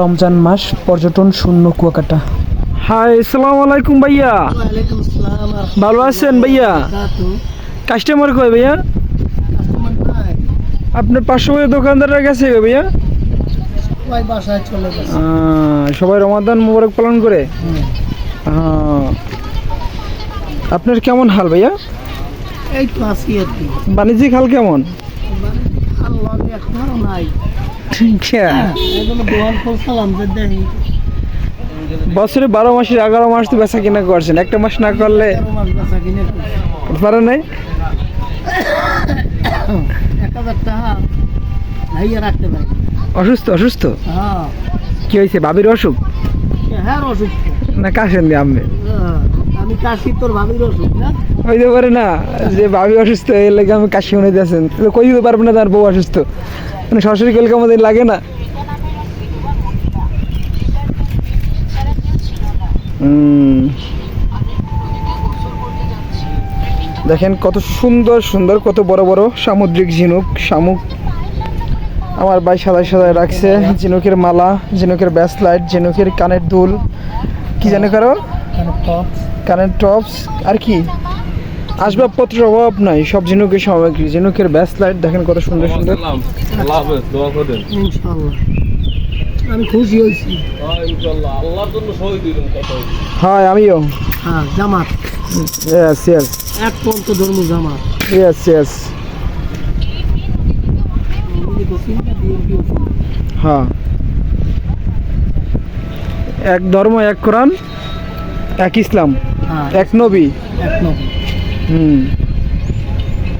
রমজান মাস পর্যটন শূন্য কুয়াকাটা। হাই আসসালামু আলাইকুম ভাইয়া ভালো আছেন ভাইয়া? কাস্টমার কই ভাইয়া? আপনার ভাইয়া দোকানদাররা গেছে ভাইয়া? সবাই বাসায় চলে গেছে। রমাদান মোবারক পালন করে? আপনার কেমন হাল ভাইয়া? এই তো আছি বাণিজ্যিক হাল কেমন? আর লগে নাই। এই জন্য দোয়ান করছিলাম যে দেখি বছরে বারো মাসের এগারো মাস তো বেচা কিনা করছেন একটা মাস না করলে। পারে নাই? অসুস্থ অসুস্থ? হ্যাঁ। কি হয়েছে বাবির অসুখ? হ্যাঁ অসুস্থ না কাশেন দিয়ে হ্যাঁ, আমি হইতে পারে না, যে ভাবি অসুস্থ লাগে আমি কাশি দিয়েছেন। কই দিতে পারব না তার বউ অসুস্থ? মানে সরাসরি আমাদের লাগে না? দেখেন, কত সুন্দর সুন্দর, কত বড় বড় সামুদ্রিক ঝিনুক। শামুক আমার ভাই সাদায় সাদায় রাখছে। ঝিনুকের মালা, ঝিনুকের ব্যাসলাইট, ঝিনুকের কানের দুল। কি জানে কারও টপ কানের টপস আর কি? আসবাবপত্রের অভাব নাই সব ঝিনুকের সামগ্রী। ঝিনুকের ব্যাস লাইট দেখেন কত সুন্দর সুন্দর। আমি খুশি হয়েছি। হ্যাঁ হ্যাঁ আমিও। হ্যাঁ জামাত। ইয়েস ইয়েস এক পন্ত ধর্ম জামাত। Yes yes. হ্যাঁ। এক ধর্ম এক কোরআন। এক ইসলাম হ্যাঁ। এক নবী। এক হুম।